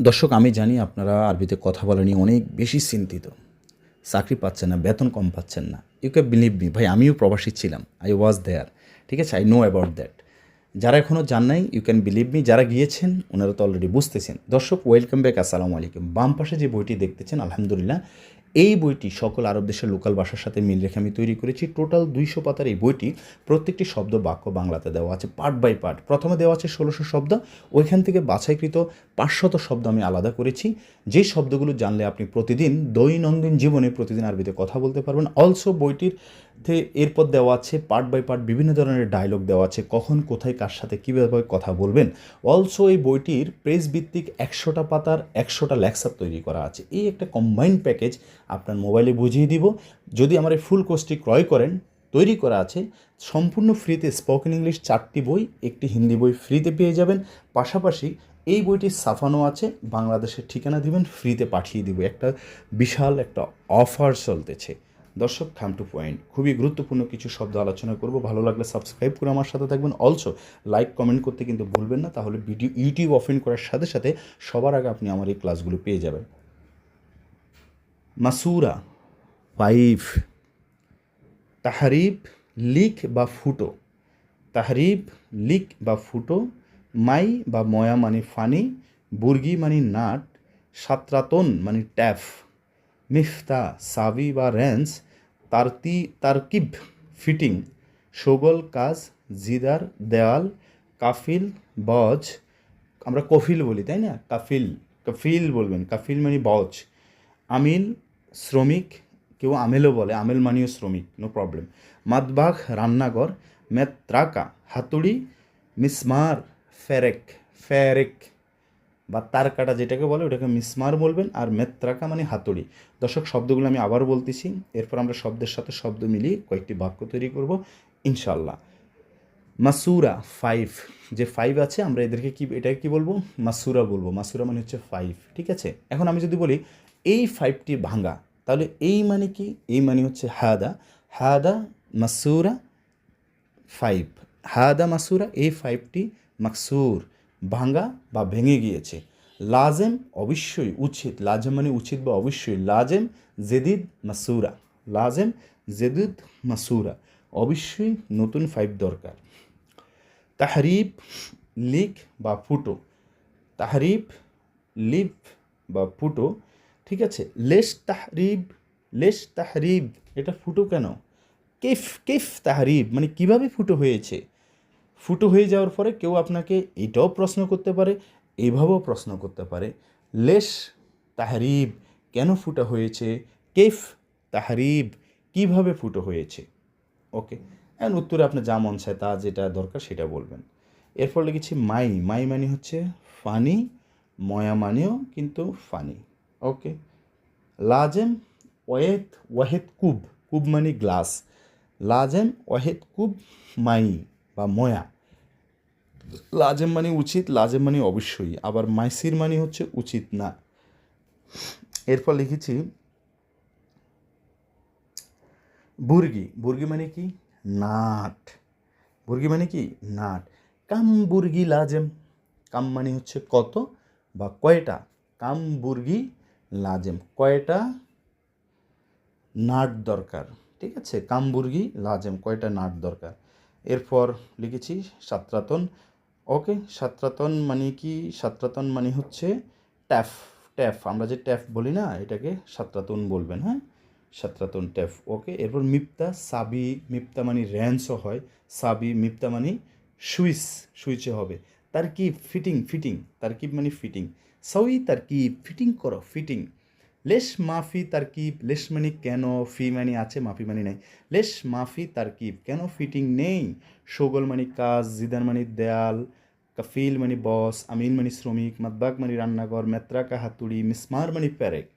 দর্শক, আমি জানি আপনারা আরবিতে কথা বলা নিয়ে অনেক বেশি চিন্তিত। চাকরি পাচ্ছেন না, বেতন কম পাচ্ছেন না। ইউ ক্যান বিলিভ মি ভাই, আমিও প্রবাসী ছিলাম। আই ওয়াজ দেয়ার ঠিক আছে? আই নো অ্যাবাউট দ্যাট যারা এখনও জান নাই ইউ ক্যান বিলিভ মি যারা গিয়েছেন, ওনারা তো অলরেডি বুঝতেছেন। দর্শক ওয়েলকাম ব্যাক আসসালামু আলাইকুম। বাম পাশে যে বইটি দেখতেছেন, আলহামদুলিল্লাহ এই বইটি সকল আরব দেশের লোকাল ভাষার সাথে মিল রেখে আমি তৈরি করেছি। টোটাল দুইশো পাতার এই বইটি প্রত্যেকটি শব্দ বাক্য বাংলাতে দেওয়া আছে পার্ট বাই পার্ট প্রথমে দেওয়া আছে ষোলোশো শব্দ, ওইখান থেকে বাছাইকৃত পাঁচশত শব্দ আমি আলাদা করেছি। যে শব্দগুলো জানলে আপনি প্রতিদিন দৈনন্দিন জীবনে, প্রতিদিন আরবিতে কথা বলতে পারবেন। অলসো বইটির তে এরপর দেওয়া আছে পার্ট বাই পার্ট বিভিন্ন ধরনের ডায়লগ দেওয়া আছে, কখন, কোথায়, কার সাথে, কীভাবে কথা বলবেন। অলসো এই বইটির প্রেস ভিত্তিক একশোটা পাতার একশোটা লেকচার তৈরি করা আছে। এই একটা কম্বাইন্ড প্যাকেজ আপনার মোবাইলে বুঝিয়ে দিব। যদি আমার এই ফুল কোর্সটি ক্রয় করেন, তৈরি করা আছে, সম্পূর্ণ ফ্রিতে স্পোকেন ইংলিশ চারটি বই, একটি হিন্দি বই ফ্রিতে পেয়ে যাবেন। পাশাপাশি এই বইটি সাফানো আছে, বাংলাদেশের ঠিকানা দিবেন ফ্রিতে পাঠিয়ে দিব। একটা বিশাল একটা অফার চলতেছে। দর্শক খাম টু পয়েন্ট খুবই গুরুত্বপূর্ণ কিছু শব্দ আলোচনা করব। ভালো লাগলে সাবস্ক্রাইব করে আমার সাথে থাকবেন। অলসো লাইক কমেন্ট করতে কিন্তু ভুলবেন না। তাহলে ভিডিও ইউটিউব ওপেন করার সাথে সাথে সবার আগে আপনি আমার এই ক্লাসগুলো পেয়ে যাবেন। মাসুরা ফাইভ তাহারিব লিক বা ফুটো। তাহারিব লিক বা ফুটো। মাই বা ময়া মানে ফানি বুর্গি মানে নাট। সাতরাতন মানে ট্যাফ। মিফতা সাবি বা রেন্স তারতি তারকিব ফিটিং সগল কাজ, জিদার দেওয়াল কাফিল, বজ, আমরা কফিল বলি, তাই না? কাফিল কাফিল বলবেন, কাফিল মানে বজ। আমিল, শ্রমিক, কেউ আমেলও বলে, আমেল মানেও শ্রমিক নো প্রবলেম মাদবাগ রান্নাঘর, মেত্রাকা, হাতুড়ি, মিসমার, ফেরেক ফেরেক। বা তার কাটা যেটাকে বলে ওটাকে মিসমার বলবেন আর মেত্রাকা মানে হাতুড়ি। দর্শক, শব্দগুলো আমি আবার বলতেছি। এরপর আমরা শব্দের সাথে শব্দ মিলিয়ে কয়েকটি বাক্য তৈরি করব ইনশাল্লাহ মাসুরা, ফাইভ। যে ফাইভ আছে, আমরা এদেরকে কি, এটাকে কি বলব? মাসুরা বলব। মাসুরা মানে হচ্ছে ফাইভ, ঠিক আছে? এখন আমি যদি বলি, এই ফাইভটি ভাঙ্গা তাহলে এই মানে কি? এই মানে হচ্ছে হাদা। হাদা, মাসুরা, ফাইভ। হাদা, মাসুরা, এই ফাইভটি মাকসুর। ভাঙ্গা বা ভেঙে গিয়েছে। লাজেম অবশ্যই উচিত, লাজেম মানে উচিত বা অবশ্যই, লাজেম জেদিদ মাসুরা, লাজেম জেদিদ মাসুরা, অবশ্যই নতুন ফাইভ দরকার। তাহরিব লিক বা ফুটো তাহরিব লিপ বা ফুটো, ঠিক আছে? লেশ তাহরিব লেশ তাহরিব, এটা ফুটো কেন? কেফ কেফ তাহরিব মানে কীভাবে ফুটো হয়েছে? ফুটো হয়ে যাওয়ার পরে কেউ আপনাকে এটাও প্রশ্ন করতে পারে এইভাবেও প্রশ্ন করতে পারে, লেশ তাহরিব কেন ফুটো হয়েছে, কেফ তাহরিব কীভাবে ফুটো হয়েছে? ওকে এখন উত্তরে আপনার যা মন চায় তা যেটা দরকার সেটা বলবেন। এরপর লিখেছি মাই মাই মানে হচ্ছে ফানি, ময়া মানেও কিন্তু ফানি। ওকে, লাজেম ওয়েদ ওয়াহেদ কুব কুব মানে গ্লাস, লাজেম ওয়াহেদ কুব মাই বা ময়া। লাজেম মানে উচিত, লাজেম মানে অবশ্যই। আবার মাইসির মানে হচ্ছে উচিত না। এরপর লিখেছি, বুর্গি। বুর্গি মানে কি? নাট। বুর্গি মানে কি? নাট। কাম বুর্গি লাজেম। কাম মানে হচ্ছে কত? বা কয়টা? কাম বুর্গি লাজেম। কয়টা? নাট দরকার। ঠিক আছে? কামবুর্গি লাজেম। কয়টা নাট দরকার? এরপর লিখেছি, সাতরাতন। ওকে, সাতরাতন মানে কি? সাতরাতন মানে হচ্ছে ট্যাফ ট্যাফ। আমরা যে ট্যাফ বলি না, এটাকে সাতরাতন বলবেন হ্যাঁ? সাতরাতন, ট্যাফ। ওকে, এরপর মিপ্তা, সাবি, মিপ্তা মানে র্যান্সও হয়। সাবি, মিপ্তা মানে সুইচ, সুইচে হবে। তার কি ফিটিং ফিটিং তারকিব মানে ফিটিং? সই তারকিব ফিটিং করো, ফিটিং। লেশ মাফি তারকিব লেশ মানে কেন, ফি মানে আছে, মাফি মানে নেই। লেশ মাফি তারকিব কেন ফিটিং নেই? সগল মানে কাজ, জিদান মানে দেয়াল কাফিল মানে বস আমিল মানে শ্রমিক মাদবাগ মানে রান্নাঘর মেত্রাকা হাতুড়ি মিসমার মানে প্যারেক